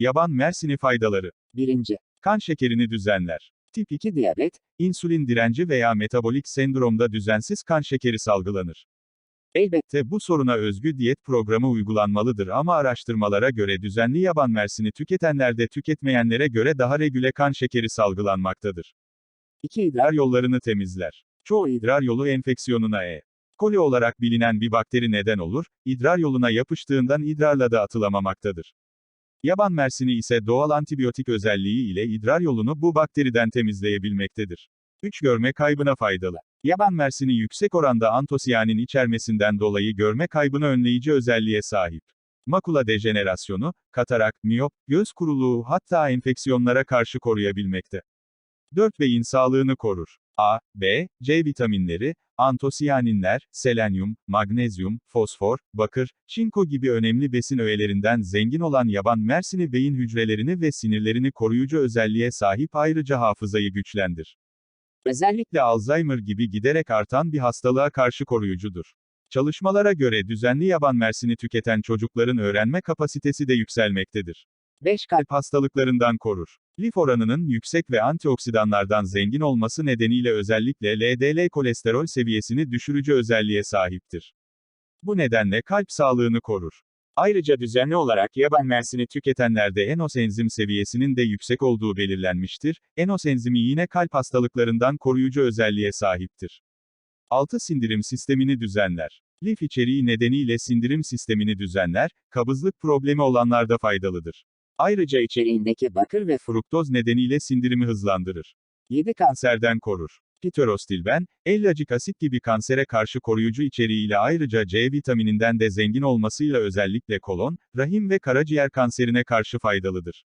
Yaban mersini faydaları. 1. Kan şekerini düzenler. Tip 2. Diyabet, insülin direnci veya metabolik sendromda düzensiz kan şekeri salgılanır. Elbette bu soruna özgü diyet programı uygulanmalıdır ama araştırmalara göre düzenli yaban mersini tüketenlerde tüketmeyenlere göre daha regüle kan şekeri salgılanmaktadır. 2. idrar, yollarını temizler. Çoğu idrar yolu enfeksiyonuna E. coli olarak bilinen bir bakteri neden olur, idrar yoluna yapıştığından idrarla da atılamamaktadır. Yaban mersini ise doğal antibiyotik özelliği ile idrar yolunu bu bakteriden temizleyebilmektedir. 3. Görme kaybına faydalı. Yaban mersini yüksek oranda antosiyanin içermesinden dolayı görme kaybını önleyici özelliğe sahip. Makula dejenerasyonu, katarak, miyop, göz kuruluğu hatta enfeksiyonlara karşı koruyabilmekte. 4. Beyin sağlığını korur. A, B, C vitaminleri, antosiyaninler, selenyum, magnezyum, fosfor, bakır, çinko gibi önemli besin öğelerinden zengin olan yaban mersini beyin hücrelerini ve sinirlerini koruyucu özelliğe sahip ayrıca hafızayı güçlendir. Özellikle Alzheimer gibi giderek artan bir hastalığa karşı koruyucudur. Çalışmalara göre düzenli yaban mersini tüketen çocukların öğrenme kapasitesi de yükselmektedir. 5. Kalp, hastalıklarından korur. Lif oranının yüksek ve antioksidanlardan zengin olması nedeniyle özellikle LDL kolesterol seviyesini düşürücü özelliğe sahiptir. Bu nedenle kalp sağlığını korur. Ayrıca düzenli olarak yaban mersini tüketenlerde enos enzim seviyesinin de yüksek olduğu belirlenmiştir. Enos enzimi yine kalp hastalıklarından koruyucu özelliğe sahiptir. 6. Sindirim sistemini düzenler. Lif içeriği nedeniyle sindirim sistemini düzenler, kabızlık problemi olanlarda faydalıdır. Ayrıca içeriğindeki bakır ve fru, fruktoz nedeniyle sindirimi hızlandırır. 7. Kanser, Kanserden korur. Piterostilben, ellacik asit gibi kansere karşı koruyucu içeriğiyle ayrıca C vitamininden de zengin olmasıyla özellikle kolon, rahim ve karaciğer kanserine karşı faydalıdır.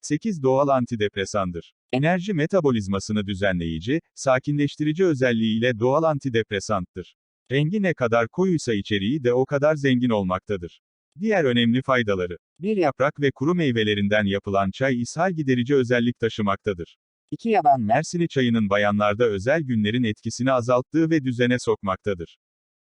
8. Doğal antidepresandır. Enerji metabolizmasını düzenleyici, sakinleştirici özelliğiyle doğal antidepresanttır. Rengi ne kadar koyuysa içeriği de o kadar zengin olmaktadır. Diğer önemli faydaları. Bir yaprak ve kuru meyvelerinden yapılan çay ishal giderici özellik taşımaktadır. 2. Yaban, Mersini çayının bayanlarda özel günlerin etkisini azalttığı ve düzene sokmaktadır.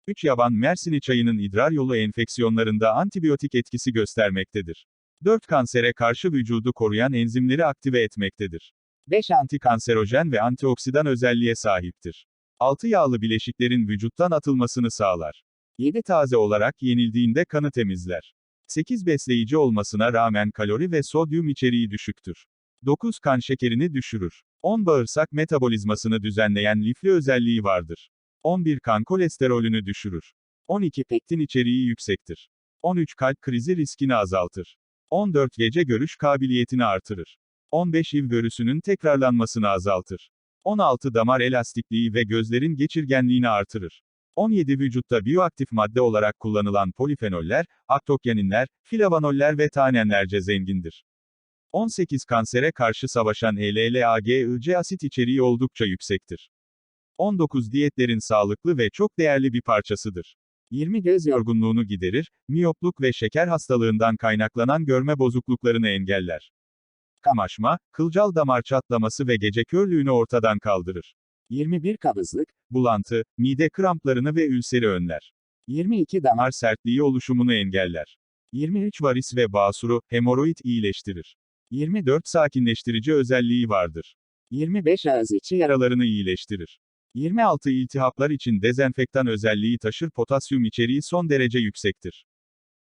3. Yaban Mersini çayının idrar yolu enfeksiyonlarında antibiyotik etkisi göstermektedir. 4. Kansere karşı vücudu koruyan enzimleri aktive etmektedir. 5. Antikanserojen ve antioksidan özelliğe sahiptir. 6. Yağlı bileşiklerin vücuttan atılmasını sağlar. 7. Taze olarak yenildiğinde kanı temizler. 8. Besleyici olmasına rağmen kalori ve sodyum içeriği düşüktür. 9. Kan şekerini düşürür. 10. Bağırsak metabolizmasını düzenleyen lifli özelliği vardır. 11. Kan kolesterolünü düşürür. 12. Pektin içeriği yüksektir. 13. Kalp krizi riskini azaltır. 14. Gece görüş kabiliyetini artırır. 15. HIV virüsünün tekrarlanmasını azaltır. 16. Damar elastikliği ve gözlerin geçirgenliğini artırır. 17. Vücutta biyoaktif madde olarak kullanılan polifenoller, aktokyaninler, flavanoller ve tanenlerce zengindir. 18. Kansere karşı savaşan ELLAGIC asit içeriği oldukça yüksektir. 19. Diyetlerin sağlıklı ve çok değerli bir parçasıdır. 20. Göz yorgunluğunu giderir, miyopluk ve şeker hastalığından kaynaklanan görme bozukluklarını engeller. Kamaşma, kılcal damar çatlaması ve gece körlüğünü ortadan kaldırır. 21. Kabızlık, Bulantı, mide kramplarını ve ülseri önler. 22. Damar, sertliği oluşumunu engeller. 23 varis ve basuru, hemoroid iyileştirir. 24 sakinleştirici özelliği vardır. 25. Ağız içi yara, Yaralarını iyileştirir. 26 iltihaplar için dezenfektan özelliği taşır potasyum içeriği son derece yüksektir.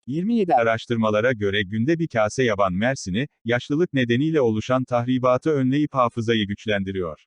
27. Araştırmalara göre günde bir kase yaban mersini, yaşlılık nedeniyle oluşan tahribatı önleyip hafızayı güçlendiriyor.